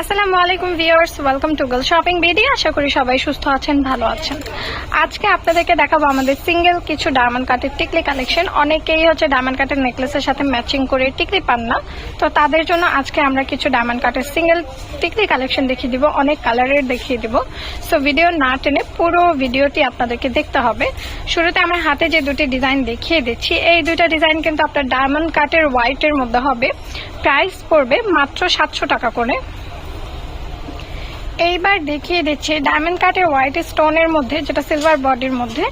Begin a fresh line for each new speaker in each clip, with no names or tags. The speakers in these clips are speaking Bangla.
আসসালামু আলাইকুম viewers, welcome to girl shopping BD আশা করি সবাই সুস্থ আছেন, ভালো আছেন। আজকে আপনাদেরকে দেখাবো আমাদের সিঙ্গেল কিছু ডায়মন্ড কাটের টিকলি কালেকশন অনেকেই হচ্ছে ডায়মন্ড কাটের নেকলেসের সাথে ম্যাচিং করে টিকলি পান না। তো তাদের জন্য আজকে আমরা কিছু ডায়মন্ড কাটের সিঙ্গেল টিকলি কালেকশন দেখিয়ে দিব, অনেক কালারের দেখিয়ে দিব। সো ভিডিও না টেনে পুরো ভিডিওটি আপনাদেরকে দেখতে হবে। শুরুতে আমরা হাতে যে দুটি ডিজাইন দেখিয়ে দিচ্ছি, এই দুইটা ডিজাইন কিন্তু আপনার ডায়মন্ড কাটের হোয়াইটের মধ্যে হবে। প্রাইস পড়বে মাত্র সাতশো টাকা করে। এইবার দেখিয়ে দিচ্ছি ডায়মন্ড কাটের হোয়াইট স্টোনের মধ্যে, যেটা সিলভার বডির মধ্যে।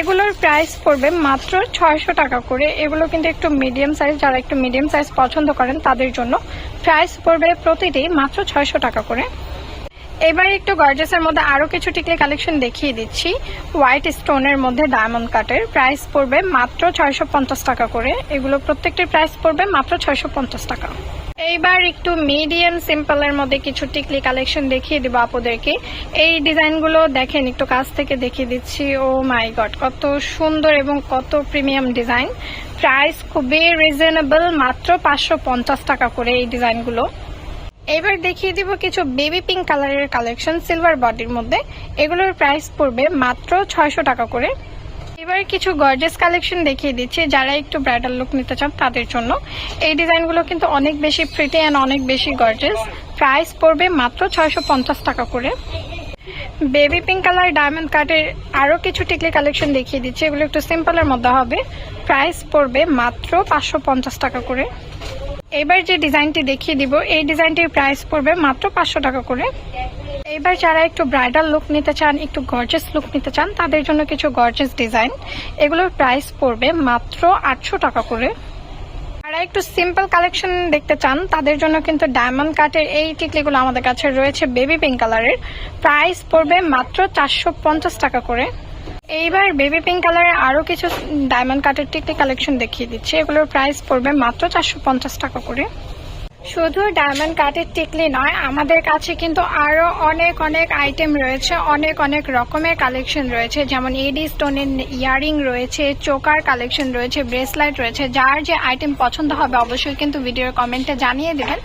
এগুলোর প্রাইস পড়বে মাত্র ছয়শো টাকা করে। এগুলো কিন্তু একটু মিডিয়াম সাইজ যারা একটু মিডিয়াম সাইজ পছন্দ করেন তাদের জন্য প্রাইস পড়বে প্রতিটি মাত্র ছয়শো টাকা করে। এবার একটু গর্জেসের মধ্যে আরও কিছু টিকলি কালেকশন দেখিয়ে দিচ্ছি। হোয়াইট স্টোনের মধ্যে ডায়মন্ড কাটের প্রাইস পড়বে মাত্র ছয়শো পঞ্চাশ টাকা করে। এগুলো প্রত্যেকটির প্রাইস পড়বে মাত্র ছয়শো পঞ্চাশ টাকা। এইবার একটু মিডিয়াম সিম্পলের মধ্যে কিছু টিকলি কালেকশন দেখিয়ে দিব আপুদেরকে। এই ডিজাইনগুলো দেখেন, একটু কাছ থেকে দেখিয়ে দিচ্ছি। ও মাই গড, কত সুন্দর এবং কত প্রিমিয়াম ডিজাইন প্রাইস খুবই রিজনেবল মাত্র পাঁচশো পঞ্চাশ টাকা করে এই ডিজাইনগুলো। এবার দেখিয়ে দিব কিছু বেবি পিঙ্ক কালারের কালেকশন সিলভার বডির মধ্যে। এগুলোর প্রাইস পড়বে মাত্র ছয়শো টাকা করে। এবার কিছু গর্জেস কালেকশন দেখিয়ে দিচ্ছি। যারা একটু ব্রাইডাল লুক নিতে চান, তাদের জন্য। এই ডিজাইনগুলো কিন্তু অনেক বেশি প্রিটি অ্যান্ড অনেক বেশি গর্জেস প্রাইস পড়বে মাত্র ছয়শো পঞ্চাশ টাকা করে। বেবি পিঙ্ক কালার ডায়মন্ড কাটের আরও কিছু টিকলি কালেকশন দেখিয়ে দিচ্ছি। এগুলো একটু সিম্পলের মধ্যে হবে। প্রাইস পড়বে মাত্র পাঁচশো পঞ্চাশ টাকা করে। এবার যে ডিজাইনটি দেখিয়ে দিব, এই ডিজাইনটির প্রাইস পড়বে মাত্র পাঁচশো টাকা করে। এবার যারা একটু ব্রাইডাল লুক নিতে চান, একটু গর্জেস লুক নিতে চান, তাদের জন্য কিছু গর্জেস ডিজাইন এগুলোর প্রাইস পড়বে মাত্র আটশো টাকা করে। যারা একটু সিম্পল কালেকশন দেখতে চান, তাদের জন্য কিন্তু ডায়মন্ড কাটের এই টিকলিগুলো আমাদের কাছে রয়েছে বেবি পিঙ্ক কালারের প্রাইস পড়বে মাত্র চারশো পঞ্চাশ টাকা করে। এইবার বেবি পিঙ্ক কালারের আরও কিছু ডায়মন্ড কাটের টিকলি কালেকশন দেখিয়ে দিচ্ছি। এগুলোর প্রাইস পড়বে মাত্র চারশো পঞ্চাশ টাকা করে। শুধু ডায়মন্ড কাটের টিকলি নয়, আমাদের কাছে কিন্তু আরও অনেক অনেক আইটেম রয়েছে, অনেক অনেক রকমের কালেকশন রয়েছে। যেমন এডি স্টোনের ইয়ারিং রয়েছে, চোকার কালেকশন রয়েছে ব্রেসলাইট রয়েছে। যার যে আইটেম পছন্দ হবে অবশ্যই কিন্তু ভিডিওর কমেন্টে জানিয়ে দেবেন।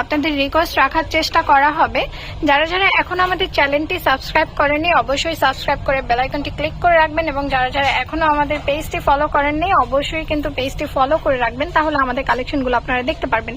আপনাদের রিকোয়েস্ট রাখার চেষ্টা করা হবে। যারা যারা এখন আমাদের চ্যানেলটি সাবস্ক্রাইব করেনি, অবশ্যই সাবস্ক্রাইব করে বেলাইকনটি ক্লিক করে রাখবেন এবং যারা যারা এখনও আমাদের পেজটি ফলো করেননি, অবশ্যই কিন্তু পেজটি ফলো করে রাখবেন, তাহলে আমাদের কালেকশনগুলো আপনারা দেখতে পারবেন।